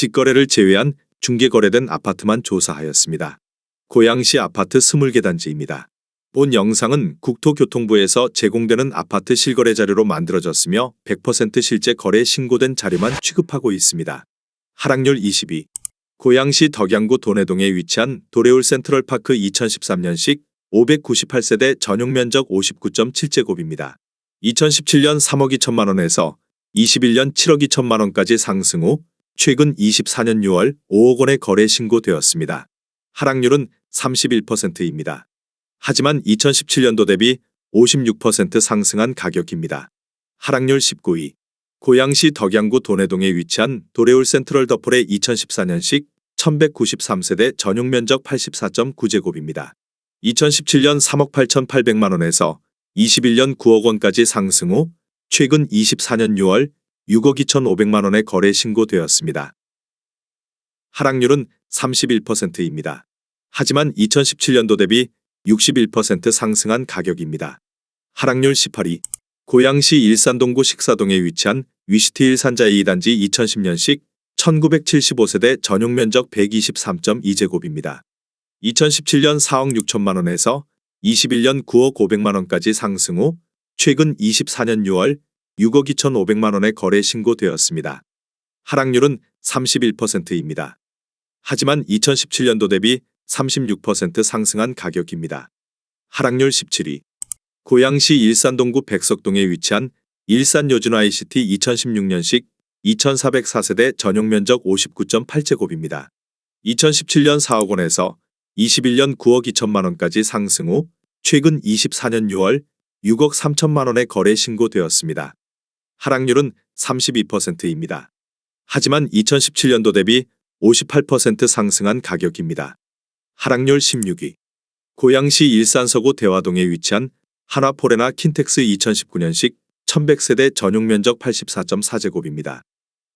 직거래를 제외한 중개거래된 아파트만 조사하였습니다. 고양시 아파트 20개 단지입니다. 본 영상은 국토교통부에서 제공되는 아파트 실거래 자료로 만들어졌으며 100% 실제 거래 신고된 자료만 취급하고 있습니다. 하락률 22. 고양시 덕양구 도내동에 위치한 도레울 센트럴파크 2013년식 598세대 전용 면적 59.7제곱입니다. 2017년 3억 2천만 원에서 21년 7억 2천만 원까지 상승 후 최근 24년 6월 5억 원의 거래 신고되었습니다. 하락률은 31%입니다. 하지만 2017년도 대비 56% 상승한 가격입니다. 하락률 19위. 고양시 덕양구 도내동에 위치한 도레울 센트럴 더폴의 2014년식 1193세대 전용 면적 84.9제곱입니다. 2017년 3억 8,800만 원에서 21년 9억 원까지 상승 후 최근 24년 6월 6억 2,500만 원의 거래 신고되었습니다. 하락률은 31%입니다. 하지만 2017년도 대비 61% 상승한 가격입니다. 하락률 18위. 고양시 일산동구 식사동에 위치한 위시티 일산자 2단지 2010년식 1975세대 전용 면적 123.2제곱입니다. 2017년 4억 6천만 원에서 21년 9억 500만 원까지 상승 후 최근 24년 6월 6억 2,500만 원의 거래 신고되었습니다. 하락률은 31%입니다. 하지만 2017년도 대비 36% 상승한 가격입니다. 하락률 17위. 고양시 일산동구 백석동에 위치한 일산 요준 ICT 2016년식 2404세대 전용 면적 59.8제곱입니다. 2017년 4억 원에서 21년 9억 2천만 원까지 상승 후 최근 24년 6월 6억 3천만 원의 거래 신고되었습니다. 하락률은 32%입니다. 하지만 2017년도 대비 58% 상승한 가격입니다. 하락률 16위. 고양시 일산서구 대화동에 위치한 한화포레나 킨텍스 2019년식 1100세대 전용 면적 84.4제곱입니다.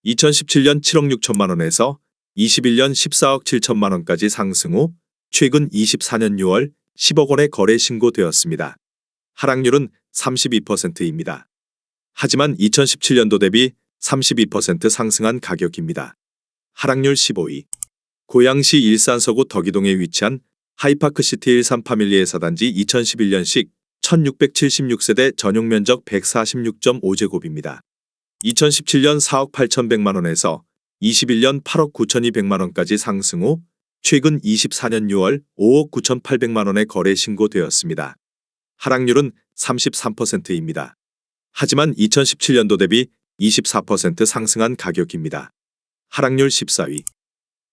2017년 7억 6천만 원에서 21년 14억 7천만 원까지 상승 후 최근 24년 6월 10억 원의 거래 신고되었습니다. 하락률은 32%입니다. 하지만 2017년도 대비 32% 상승한 가격입니다. 하락률 15위. 고양시 일산 서구 덕이동에 위치한 하이파크시티 일산 파밀리의 사단지 2011년식 1676세대 전용 면적 146.5제곱입니다. 2017년 4억 8,100만 원에서 21년 8억 9,200만 원까지 상승 후 최근 24년 6월 5억 9,800만 원의 거래 신고되었습니다. 하락률은 33%입니다. 하지만 2017년도 대비 24% 상승한 가격입니다. 하락률 14위.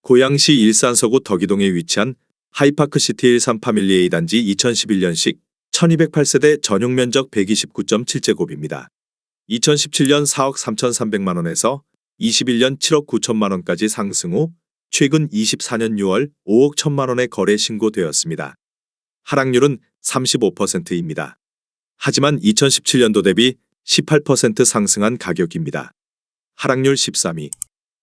고양시 일산 서구 덕이동에 위치한 하이파크시티 일산 파밀리 A단지 2011년식 1208세대 전용 면적 129.7제곱입니다. 2017년 4억 3,300만 원에서 21년 7억 9천만 원까지 상승 후 최근 24년 6월 5억 1천만 원의 거래 신고되었습니다. 하락률은 35%입니다. 하지만 2017년도 대비 18% 상승한 가격입니다. 하락률 13위.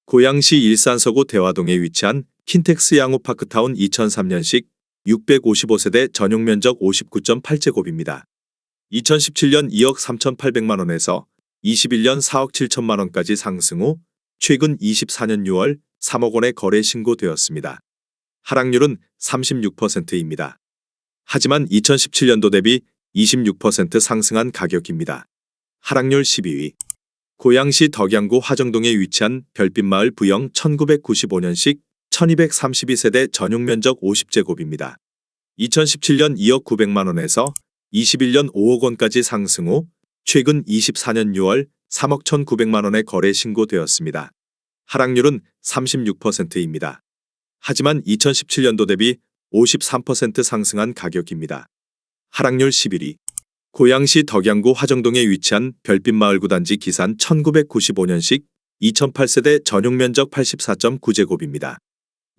고양시 일산서구 대화동에 위치한 킨텍스 양호파크타운 2003년식 655세대 전용 면적 59.8제곱입니다. 2017년 2억 3,800만 원에서 21년 4억 7천만 원까지 상승 후 최근 24년 6월 3억 원의 거래 신고되었습니다. 하락률은 36%입니다. 하지만 2017년도 대비 26% 상승한 가격입니다. 하락률 12위. 고양시 덕양구 화정동에 위치한 별빛마을 부영 1995년식 1232세대 전용 면적 50제곱입니다. 2017년 2억 900만 원에서 21년 5억 원까지 상승 후 최근 24년 6월 3억 1,900만 원의 거래 신고되었습니다. 하락률은 36%입니다. 하지만 2017년도 대비 53% 상승한 가격입니다. 하락률 11위. 고양시 덕양구 화정동에 위치한 별빛마을 구단지 기산 1995년식 2008세대 전용 면적 84.9제곱입니다.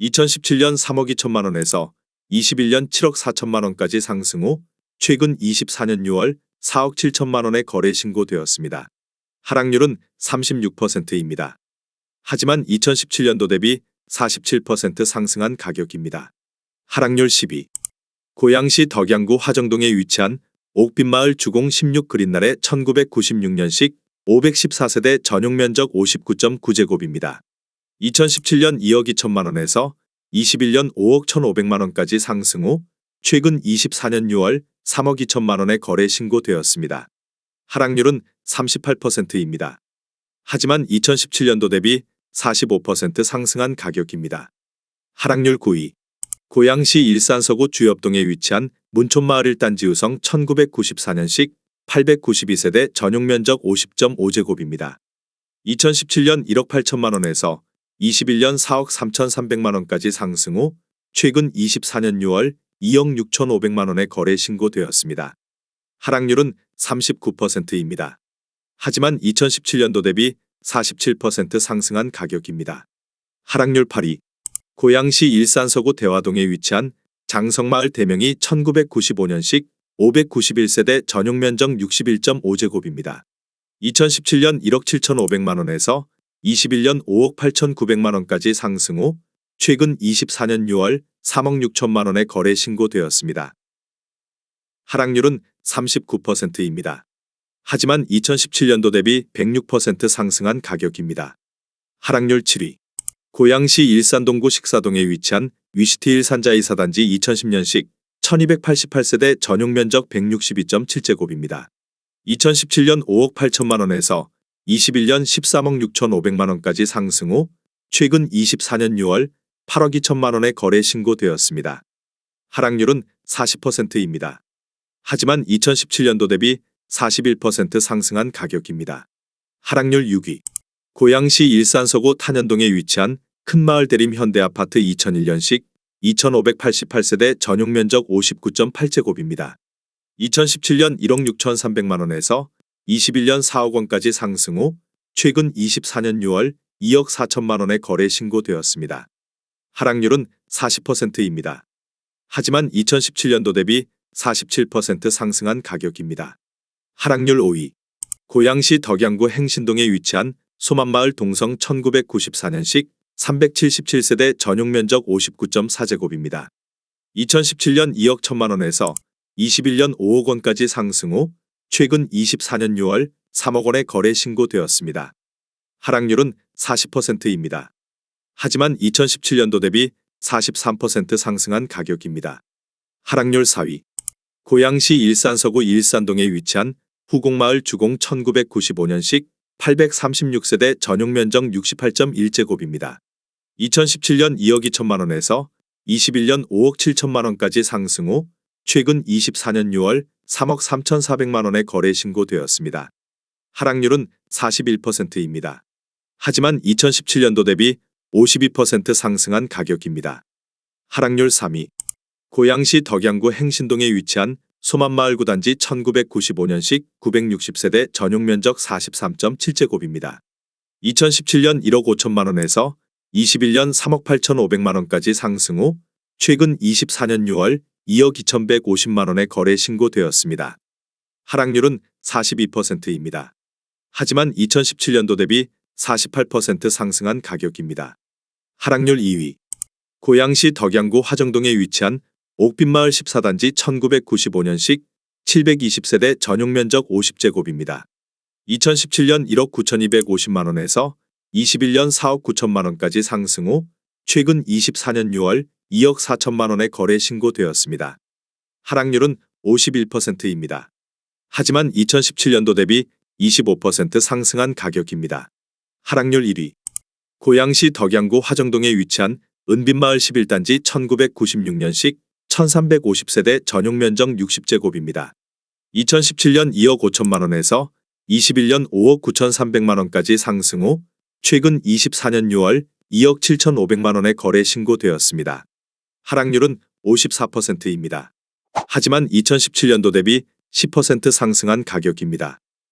2017년 3억 2천만 원에서 21년 7억 4천만 원까지 상승 후 최근 24년 6월 4억 7천만 원의 거래 신고되었습니다. 하락률은 36%입니다. 하지만 2017년도 대비 47% 상승한 가격입니다. 하락률 12. 고양시 덕양구 화정동에 위치한 옥빛마을 주공 16 그린날의 1996년식 514세대 전용 면적 59.9제곱입니다. 2017년 2억 2천만 원에서 21년 5억 1,500만 원까지 상승 후 최근 24년 6월 3억 2천만 원의 거래 신고되었습니다. 하락률은 38%입니다. 하지만 2017년도 대비 45% 상승한 가격입니다. 하락률 9위. 고양시 일산서구 주엽동에 위치한 문촌마을 1단지 우성 1994년식 892세대 전용 면적 50.5제곱입니다. 2017년 1억 8천만 원에서 21년 4억 3,300만 원까지 상승 후 최근 24년 6월 2억 6,500만 원의 거래 신고되었습니다. 하락률은 39%입니다. 하지만 2017년도 대비 47% 상승한 가격입니다. 하락률 8위. 고양시 일산서구 대화동에 위치한 장성마을 대명이 1995년식 591세대 전용 면적 61.5제곱입니다. 2017년 1억 7,500만 원에서 21년 5억 8,900만 원까지 상승 후 최근 24년 6월 3억 6천만 원의 거래 신고되었습니다. 하락률은 39%입니다. 하지만 2017년도 대비 106% 상승한 가격입니다. 하락률 7위. 고양시 일산동구 식사동에 위치한 위시티 일 산자이 사단지 2010년식 1288세대 전용 면적 162.7제곱입니다. 2017년 5억 8천만 원에서 21년 13억 6천5백만 원까지 상승 후 최근 24년 6월 8억 2천만 원의 거래 신고되었습니다. 하락률은 40%입니다. 하지만 2017년도 대비 41% 상승한 가격입니다. 하락률 6위. 고양시 일산서구 탄현동에 위치한 큰마을 대림 현대아파트 2001년식 2588세대 전용 면적 59.8제곱입니다. 2017년 1억 6천3백만 원에서 21년 4억 원까지 상승 후 최근 24년 6월 2억 4천만 원의 거래 신고되었습니다. 하락률은 40%입니다. 하지만 2017년도 대비 47% 상승한 가격입니다. 하락률 5위. 고양시 덕양구 행신동에 위치한 소만마을 동성 1994년식 377세대 전용 면적 59.4제곱입니다. 2017년 2억 1천만 원에서 21년 5억 원까지 상승 후 최근 24년 6월 3억 원의 거래 신고되었습니다. 하락률은 40%입니다. 하지만 2017년도 대비 43% 상승한 가격입니다. 하락률 4위. 고양시 일산서구 일산동에 위치한 후곡마을 주공 1995년식 836세대 전용 면적 68.1제곱입니다. 2017년 2억 2천만 원에서 21년 5억 7천만 원까지 상승 후 최근 24년 6월 3억 3,400만 원의 거래 신고되었습니다. 하락률은 41%입니다. 하지만 2017년도 대비 52% 상승한 가격입니다. 하락률 3위. 고양시 덕양구 행신동에 위치한 소만마을 구단지 1995년식 960세대 전용 면적 43.7제곱입니다. 2017년 1억 5천만 원에서 21년 3억 8천5백만 원까지 상승 후 최근 24년 6월 2억 2,150만 원의 거래 신고되었습니다. 하락률은 42%입니다. 하지만 2017년도 대비 48% 상승한 가격입니다. 하락률 2위. 고양시 덕양구 화정동에 위치한 옥빈마을 14단지 1995년식 720세대 전용 면적 50제곱입니다. 2017년 1억 9,250만 원에서 21년 4억 9천만 원까지 상승 후 최근 24년 6월 2억 4천만 원의 거래 신고되었습니다. 하락률은 51%입니다. 하지만 2017년도 대비 25% 상승한 가격입니다. 하락률 1위. 고양시 덕양구 화정동에 위치한 은빈마을 11단지 1996년식 1350세대 전용 면적 60제곱입니다. 2017년 2억 5천만 원에서 21년 5억 9천3백만 원까지 상승 후 최근 24년 6월 2억 7천5백만 원의 거래 신고되었습니다. 하락률은 54%입니다. 하지만 2017년도 대비 10% 상승한 가격입니다.